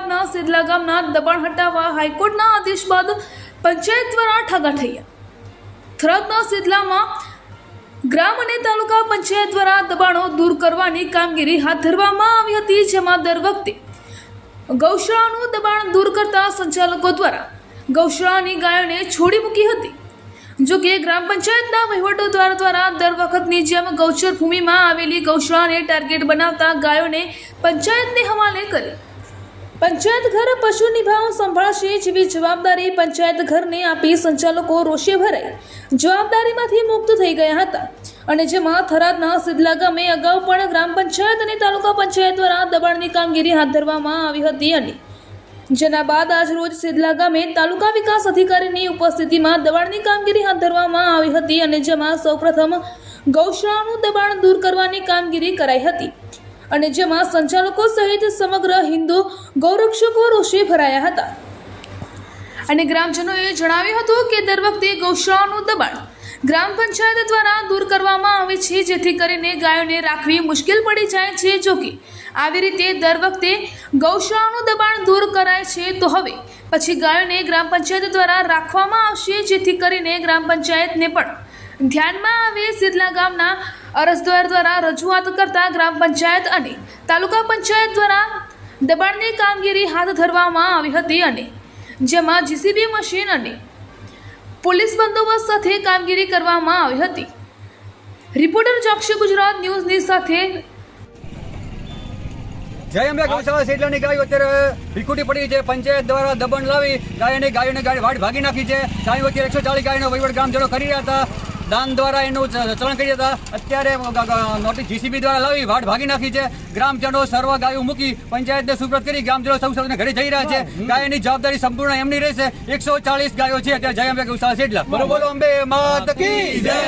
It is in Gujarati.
ગામના દબાણ હટાવવા હાઈકોર્ટના આદેશ બાદ પંચાયત દ્વારા ઠગા થયા થરાદના સિદલામાં ગ્રામ અને તાલુકા પંચાયત દ્વારા દબાણો દૂર કરવાની કામગીરી હાથ ધરવામાં આવી હતી, જેમાં દર વખતે ગૌશાળાનું દબાણ દૂર કરતા સંચાલકો દ્વારા ગૌશાળાની ગાયોને છોડી મૂકી હતી. જો કે ગ્રામ પંચાયતના વહીવટો દ્વારા દ્વારા દર વખતની જેમ ગૌચર ભૂમિમાં આવેલી ગૌશાળાને ટાર્ગેટ બનાવતા ગાયોને પંચાયતને હવાલે કરી પંચાયત ઘર પશુ નિભાવ સંભાળશે જેવી જવાબદારી પંચાયત ઘરને આપી સંચાલકો રોષે ભરાઈ. જવાબદારીમાંથી મુક્ત થઈ ગયા હતા. અને જેમાં થરાદના સિદલા ગામે અગાઉ પણ ગ્રામ પંચાયત અને તાલુકા પંચાયત દ્વારા દબાણની કામગીરી હાથ ધરવામાં આવી હતી અને જેના બાદ આજ રોજ સિદલા ગામે તાલુકા વિકાસ અધિકારીની ઉપસ્થિતિમાં દબાણની કામગીરી હાથ ધરવામાં આવી હતી અને જેમાં સૌપ્રથમ ગૌશાળાનું દબાણ દૂર કરવાની કામગીરી કરાઈ હતી. અને જેમાં સંચાલકો સહિત સમગ્ર હિન્દુ ગૌરક્ષકો રોષે ભરાયા હતા. અને ગ્રામજનોએ જણાવ્યું હતું કે દર વખતે ગૌશાળાનું દબાણ ગ્રામ પંચાયત દ્વારા દૂર કરવામાં આવે છે, જેથી કરીને ગાયોને રાખવી મુશ્કેલ પડી જાય છે. જો કે આવી રીતે દર વખતે ગૌશાળાનું દબાણ દૂર કરાય છે, તો હવે પછી ગાયોને ગ્રામ પંચાયત દ્વારા રાખવામાં આવશે, જેથી કરીને ગ્રામ પંચાયતને પણ ધ્યાનમાં આવે સિદલા ગામના અરજદાર દ્વારા રજૂઆત કરતા ગ્રામ પંચાયત અને તાલુકા પંચાયત દ્વારા દબાણની કામગીરી હાથ ધરવામાં આવી હતી અને જેમાં જીસીબી મશીન અને પોલીસ બંદોબસ્ત સાથે કામગીરી કરવામાં આવી હતી. રિપોર્ટર ચોકસી ગુજરાત ન્યૂઝની સાથે જય અંબે ગૌશાળા સેટલાની ગાયો અત્યારે ભીખુટી પડી છે. પંચાયત દ્વારા દબણ લાવી ગાયને ગાયોને ગાય વાડ ભાગી નાખી છે. સાંઈ અત્યારે એકસો ચાલીસ ગાયનો વહીવટ ગ્રામજનો કરી રહ્યા હતા. દાન દ્વારા એનું ચલણ કરી હતા. અત્યારે નોટિસ જીસીબી દ્વારા લાવી વાડ ભાગી નાખી છે. ગ્રામજનો સર્વ ગાયો મૂકી પંચાયતને સુપ્રત કરી. ગ્રામજનો સૌ સૌને ઘરે જઈ રહ્યા છે. ગાયની જવાબદારી સંપૂર્ણ એમની રહેશે. એકસો ચાલીસ ગાયો છે. અત્યારે જય અંબે ગૌશાળા છે એટલા બોલો અંબે માત કી જય.